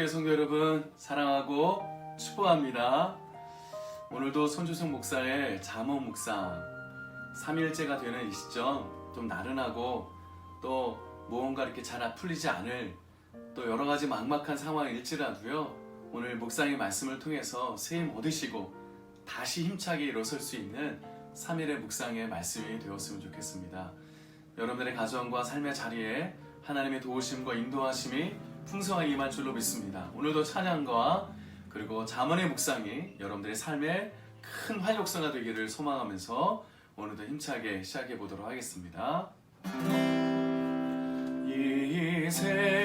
이름께 성도 여러분 사랑하고 축복합니다. 오늘도 손주승 목사의 잠언 묵상 3일째가 되는 이 시점 좀 나른하고 또 무언가 이렇게 잘 풀리지 않을 또 여러 가지 막막한 상황일지라도요 오늘 묵상의 말씀을 통해서 세임 얻으시고 다시 힘차게 일어설 수 있는 3일의 묵상의 말씀이 되었으면 좋겠습니다. 여러분들의 가정과 삶의 자리에 하나님의 도우심과 인도하심이 풍성하게 임할 줄로 믿습니다. 오늘도 찬양과 그리고 자문의 묵상이 여러분들의 삶에 큰 활력소가 되기를 소망하면서 오늘도 힘차게 시작해 보도록 하겠습니다. 이세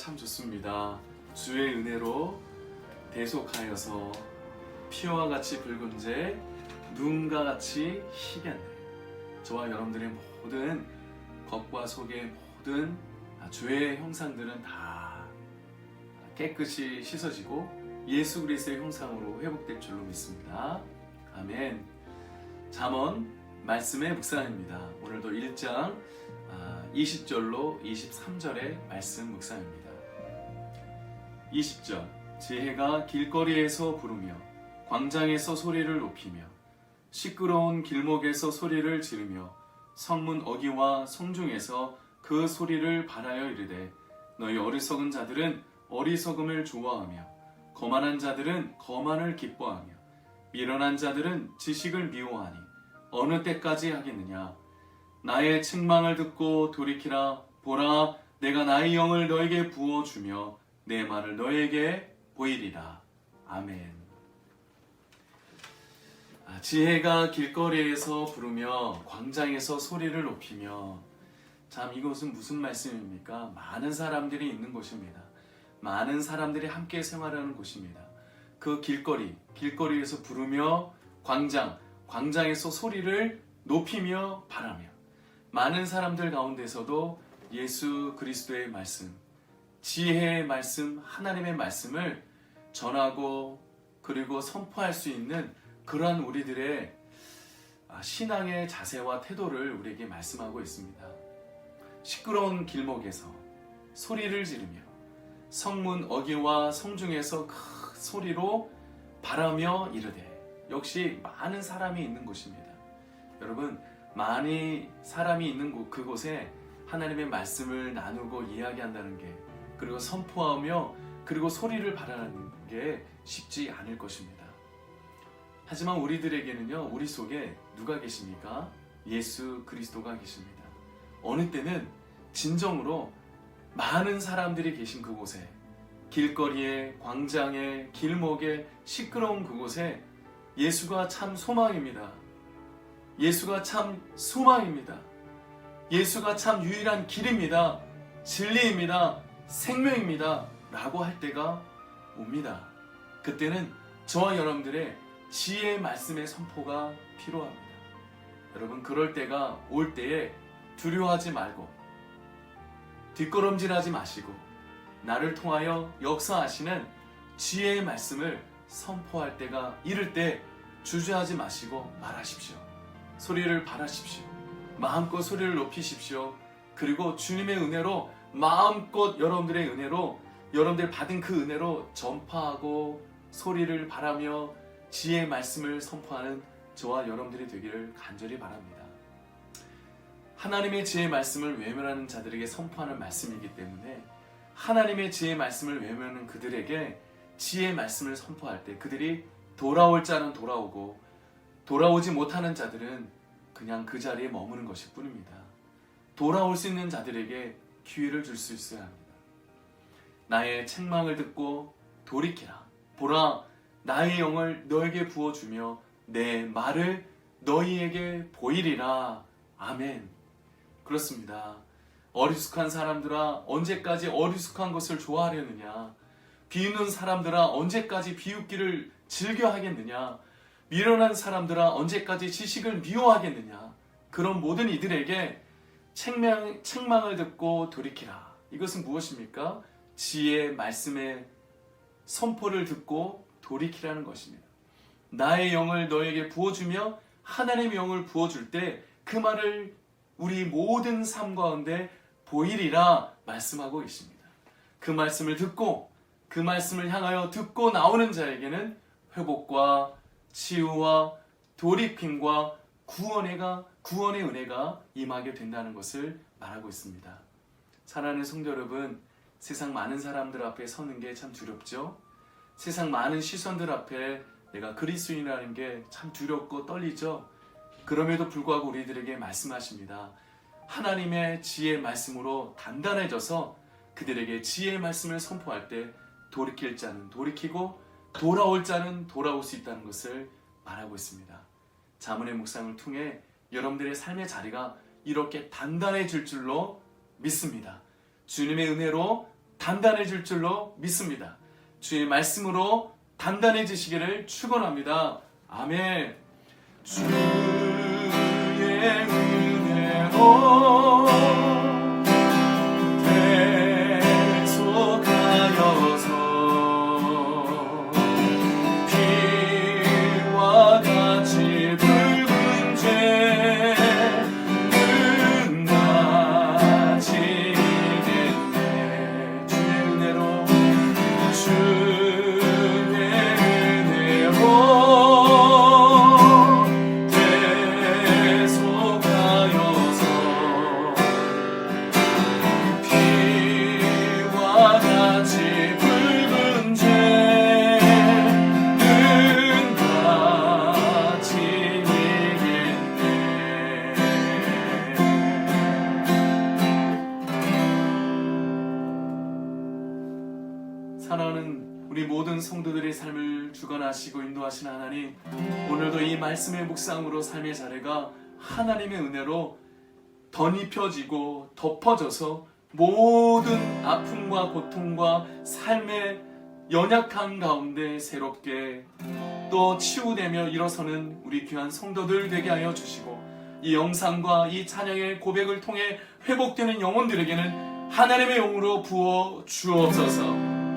참 좋습니다 주의 은혜로 대속하여서 피와 같이 붉은 죄 눈과 같이 희겠네 저와 여러분들의 모든 겉과 속의 모든 죄의 형상들은 다 깨끗이 씻어지고 예수 그리스도의 형상으로 회복될 줄로 믿습니다. 아멘. 잠언 말씀의 묵상입니다. 오늘도 1장 20절로 23절의 말씀 묵상입니다. 20절. 지혜가 길거리에서 부르며 광장에서 소리를 높이며 시끄러운 길목에서 소리를 지르며 성문 어기와 성중에서 그 소리를 바라여 이르되 너희 어리석은 자들은 어리석음을 좋아하며 거만한 자들은 거만을 기뻐하며 미련한 자들은 지식을 미워하니 어느 때까지 하겠느냐? 나의 책망을 듣고 돌이키라. 보라 내가 나의 영을 너에게 부어 주며 내 말을 너에게 보이리라 아멘. 아, 지혜가 길거리에서 부르며 광장에서 소리를 높이며 참 이것은 무슨 말씀입니까? 많은 사람들이 있는 곳입니다. 많은 사람들이 함께 생활하는 곳입니다. 그 길거리, 길거리에서 부르며 광장, 광장에서 소리를 높이며 바라며 많은 사람들 가운데서도 예수 그리스도의 말씀, 지혜의 말씀, 하나님의 말씀을 전하고 그리고 선포할 수 있는 그러한 우리들의 아, 신앙의 자세와 태도를 우리에게 말씀하고 있습니다. 시끄러운 길목에서 소리를 지르며 성문 어귀와 성중에서 큰 소리로 바라며 이르되 역시 많은 사람이 있는 곳입니다. 여러분 많이 사람이 있는 곳 그곳에 하나님의 말씀을 나누고 이야기한다는 게 그리고 선포하며 그리고 소리를 바라는 게 쉽지 않을 것입니다. 하지만 우리들에게는요 우리 속에 누가 계십니까? 예수 그리스도가 계십니다. 어느 때는 진정으로 많은 사람들이 계신 그곳에 길거리에 광장에 길목에 시끄러운 그곳에 예수가 참 소망입니다. 예수가 참 소망입니다. 예수가 참 유일한 길입니다. 진리입니다. 생명입니다. 라고 할 때가 옵니다. 그때는 저와 여러분들의 지혜의 말씀의 선포가 필요합니다. 여러분, 그럴 때가 올 때에 두려워하지 말고 뒷걸음질하지 마시고 나를 통하여 역사하시는 지혜의 말씀을 선포할 때가 이를 때 주저하지 마시고 말하십시오. 소리를 바라십시오. 마음껏 소리를 높이십시오. 그리고 주님의 은혜로 마음껏 여러분들의 은혜로 여러분들 받은 그 은혜로 전파하고 소리를 바라며 지혜의 말씀을 선포하는 저와 여러분들이 되기를 간절히 바랍니다. 하나님의 지혜의 말씀을 외면하는 자들에게 선포하는 말씀이기 때문에 하나님의 지혜의 말씀을 외면하는 그들에게 지혜의 말씀을 선포할 때 그들이 돌아올 자는 돌아오고 돌아오지 못하는 자들은 그냥 그 자리에 머무는 것일 뿐입니다. 돌아올 수 있는 자들에게 기회를 줄 수 있어야 합니다. 나의 책망을 듣고 돌이키라. 보라, 나의 영을 너에게 부어주며 내 말을 너희에게 보이리라. 아멘. 그렇습니다. 어리숙한 사람들아, 언제까지 어리숙한 것을 좋아하려느냐? 비웃는 사람들아, 언제까지 비웃기를 즐겨 하겠느냐? 미련한 사람들아, 언제까지 지식을 미워하겠느냐? 그런 모든 이들에게 책망, 책망을 듣고 돌이키라. 이것은 무엇입니까? 지혜의 말씀의 선포를 듣고 돌이키라는 것입니다. 나의 영을 너에게 부어주며 하나님의 영을 부어줄 때 그 말을 우리 모든 삶 가운데 보이리라 말씀하고 있습니다. 그 말씀을 듣고 그 말씀을 향하여 듣고 나오는 자에게는 회복과 치유와 돌이킴과 구원의가 구원의 은혜가 임하게 된다는 것을 말하고 있습니다. 사랑하는 성도 여러분, 세상 많은 사람들 앞에 서는 게 참 두렵죠. 세상 많은 시선들 앞에 내가 그리스도인이라는 게 참 두렵고 떨리죠. 그럼에도 불구하고 우리들에게 말씀하십니다. 하나님의 지혜의 말씀으로 단단해져서 그들에게 지혜의 말씀을 선포할 때 돌이킬 자는 돌이키고 돌아올 자는 돌아올 수 있다는 것을 말하고 있습니다. 자문의 묵상을 통해 여러분들의 삶의 자리가 이렇게 단단해질 줄로 믿습니다. 주님의 은혜로 단단해질 줄로 믿습니다. 주의 말씀으로 단단해지시기를 축원합니다. 아멘. 주의 은혜로 사랑하는 우리 모든 성도들의 삶을 주관하시고 인도하신 하나님 오늘도 이 말씀의 묵상으로 삶의 자리가 하나님의 은혜로 덧입혀지고 덮어져서 모든 아픔과 고통과 삶의 연약한 가운데 새롭게 또 치유되며 일어서는 우리 귀한 성도들 되게 하여 주시고 이 영상과 이 찬양의 고백을 통해 회복되는 영혼들에게는 하나님의 영으로 부어 주옵소서